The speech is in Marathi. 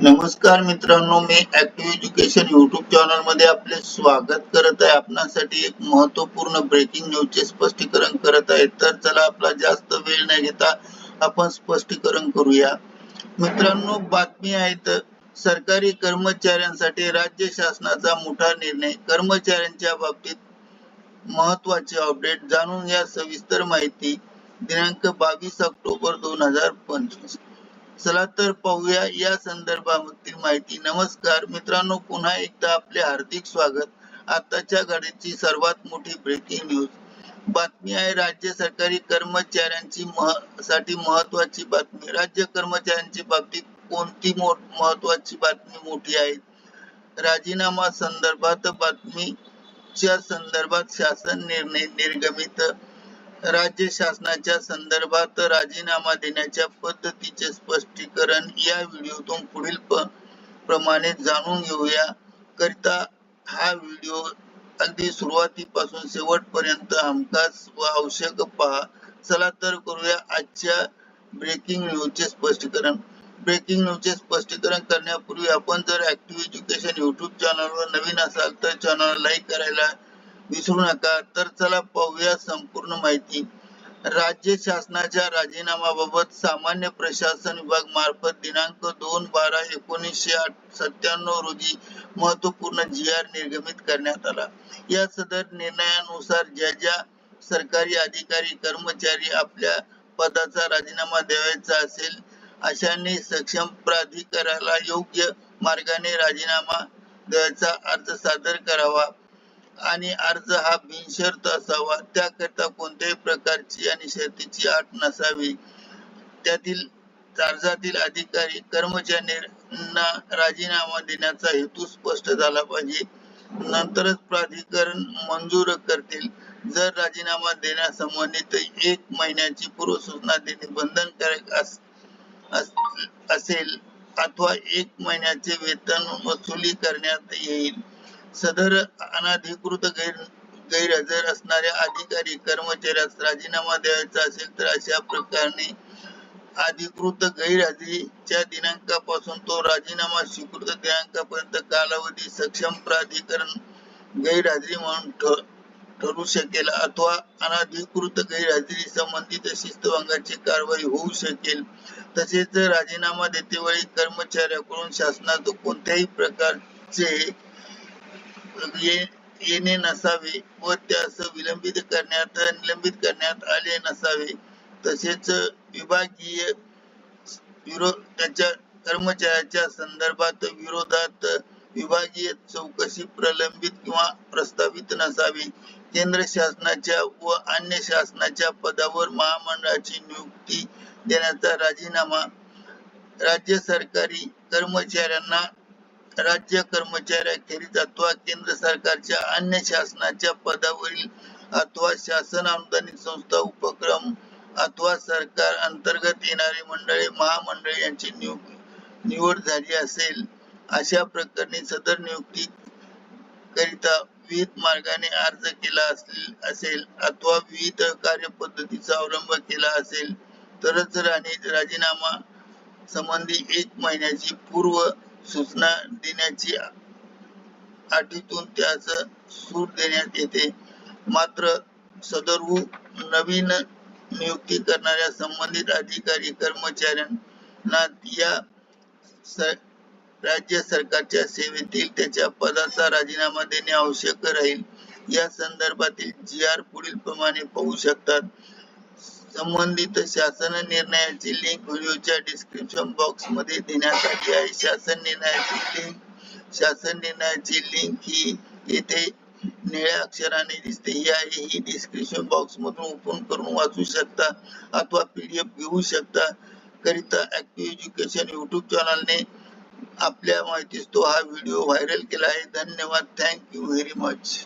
नमस्कार मित्रांनो मी ऍक्टिव्ह एज्युकेशन युट्यूब चॅनलमध्ये आपले स्वागत करत आहे. आपणासाठी एक महत्त्वपूर्ण ब्रेकिंग न्यूज चे स्पष्टीकरण करत आहे. तर चला आपला जास्त वेळ न घेता आपण स्पष्टीकरण करूया. मित्रांनो बातमी आहे तर सरकारी कर्मचाऱ्यांसाठी राज्य शासनाचा मोठा निर्णय. कर्मचाऱ्यांच्या बाबतीत महत्त्वाचे अपडेट जाणून घ्या. सविस्तर माहिती दिनांक बावीस ऑक्टोबर दोन हजार पंचवीस. चला तर पाहूया या संदर्भातील माहिती. नमस्कार. मित्रांनो पुन्हा एकदा आपले हार्दिक स्वागत. आताच्या घडीची सर्वात मोठी ब्रेकिंग न्यूज बातमी आहे राज्य सरकारी कर्मचाऱ्यांची महसाठी महत्वाची बातमी. राज्य कर्मचाऱ्यांची बाबतीत कोणती महत्वाची बातमी मोठी आहे? राजीनामा संदर्भात बातमीच्या संदर्भात शासन निर्णय निर्गमित राज्य शासनाच्या संदर्भात राजीनामा देण्याच्या पद्धतीचे स्पष्टीकरण या व्हिडिओतून पुढील प्रमाणे जाणून घेऊया. करिता हा व्हिडिओ अगदी सुरुवातीपासून शेवटपर्यंत हमखास व आवश्यक पहा. चला तर करूया आजच्या ब्रेकिंग न्यूजचे स्पष्टीकरण. ब्रेकिंग न्यूजचे स्पष्टीकरण करण्यापूर्वी आपण जर ऍक्टिव्ह एज्युकेशन युट्यूब चॅनलवर नवीन असाल तर चॅनल लाईक करायला विसरू नका तर चला पाहूया संपूर्ण माहिती. राज्य शासनाच्या राजीनामाबाबत सामान्य प्रशासन विभाग मार्फत दिनांक दोन बारा एकोणीसशे सत्त्याण्णव रोजी महत्त्वपूर्ण जी आर निर्गमित करण्यात आला. या सदर निर्णयानुसार ज्या ज्या सरकारी अधिकारी कर्मचारी आपल्या पदाचा राजीनामा द्यावायचा असेल अशांनी सक्षम प्राधिकाराला योग्य मार्गाने राजीनामा द्यायचा अर्ज सादर करावा. आणि अर्ज हा बिनशर्त असावा. त्याकरिता कोणत्याही प्रकारची आणि शर्तीची अट नसावी. त्यातील अर्जातील अधिकारी कर्मचाऱ्यांना राजीनामा देण्याचा हेतू स्पष्ट झाला पाहिजे. नंतरच प्राधिकरण मंजूर करतील. जर राजीनामा देण्यासंबंधित एक महिन्याची पूर्व सूचना देणे बंधनकारक असेल अथवा एक महिन्याचे वेतन वसुली करण्यात येईल. सदर अनाधिकृत गैर गैरहजर असणाऱ्या अधिकारी कर्मचाऱ्यास राजीनामा द्यायचा असेल तर अशा प्रकारे अधिकृत गैरहजेरीच्या दिनांकापासून तो राजीनामा स्वीकृत दिनांकापर्यंत कालावधी सक्षम प्राधिकरण गैरहजेरी म्हणून ठरू शकेल अथवा अनाधिकृत गैरहजेरी संबंधित शिस्तभंगाची कारवाई होऊ शकेल. तसेच राजीनामा देतेवेळी कर्मचाऱ्याकडून शासनात कोणत्याही प्रकारचे ये येणे नसावे व त्यास विलंबित करण्यात निलंबित करण्यात आले नसावे. तसेच विभागीय त्याच्या कर्मचाऱ्याच्या संदर्भात विरोधात विभागीय चौकशी प्रलंबित किंवा प्रस्तावित नसावी. केंद्र शासनाच्या व अन्य शासनाच्या पदावर महामंडळाची नियुक्ती देण्याचा राजीनामा राज्य सरकारी कर्मचाऱ्यांना राज्य कर्मचाऱ्याखेरीज अथवा केंद्र सरकारच्या अन्य शासनाच्या पदावरील अथवा शासन अनुदानित संस्था उपक्रम अथवा सरकार अंतर्गत येणारी मंडळे महामंडळे यांची निवड झाली असेल. अशा प्रकरणी सदर नियुक्ती करिता विविध मार्गाने अर्ज केला असेल अथवा विविध कार्यपद्धतीचा अवलंब केला असेल तरच राजीनामा संबंधी एक महिन्याची पूर्व सूचना देण्याची अटीतून त्यास सूट देण्यात येते. मात्र सदर्व नवीन नियुक्ती करणाऱ्या संबंधित अधिकारी कर्मचाऱ्यांना या राज्य सरकारच्या सेवेतील त्याच्या पदाचा राजीनामा देणे आवश्यक राहील. या संदर्भातील जी आर पुढील प्रमाणे पाहू शकतात. संबंधित शासन निर्णयाची लिंक व्हिडिओच्या डिस्क्रिप्शन बॉक्समध्ये देण्यात आली आहे. शासन निर्णयाची लिंक शासन निर्णयाची लिंक ही येथे निळ्या अक्षराने दिसते. ही आहे. ही डिस्क्रिप्शन बॉक्स मधून ओपन करून वाचू शकता अथवा पीडीएफ घेऊ शकता. करिता ऍक्टिव्ह एज्युकेशन युट्यूब चॅनलने आपल्या माहितीस तो हा व्हिडिओ व्हायरल केला आहे. धन्यवाद. Thank you very much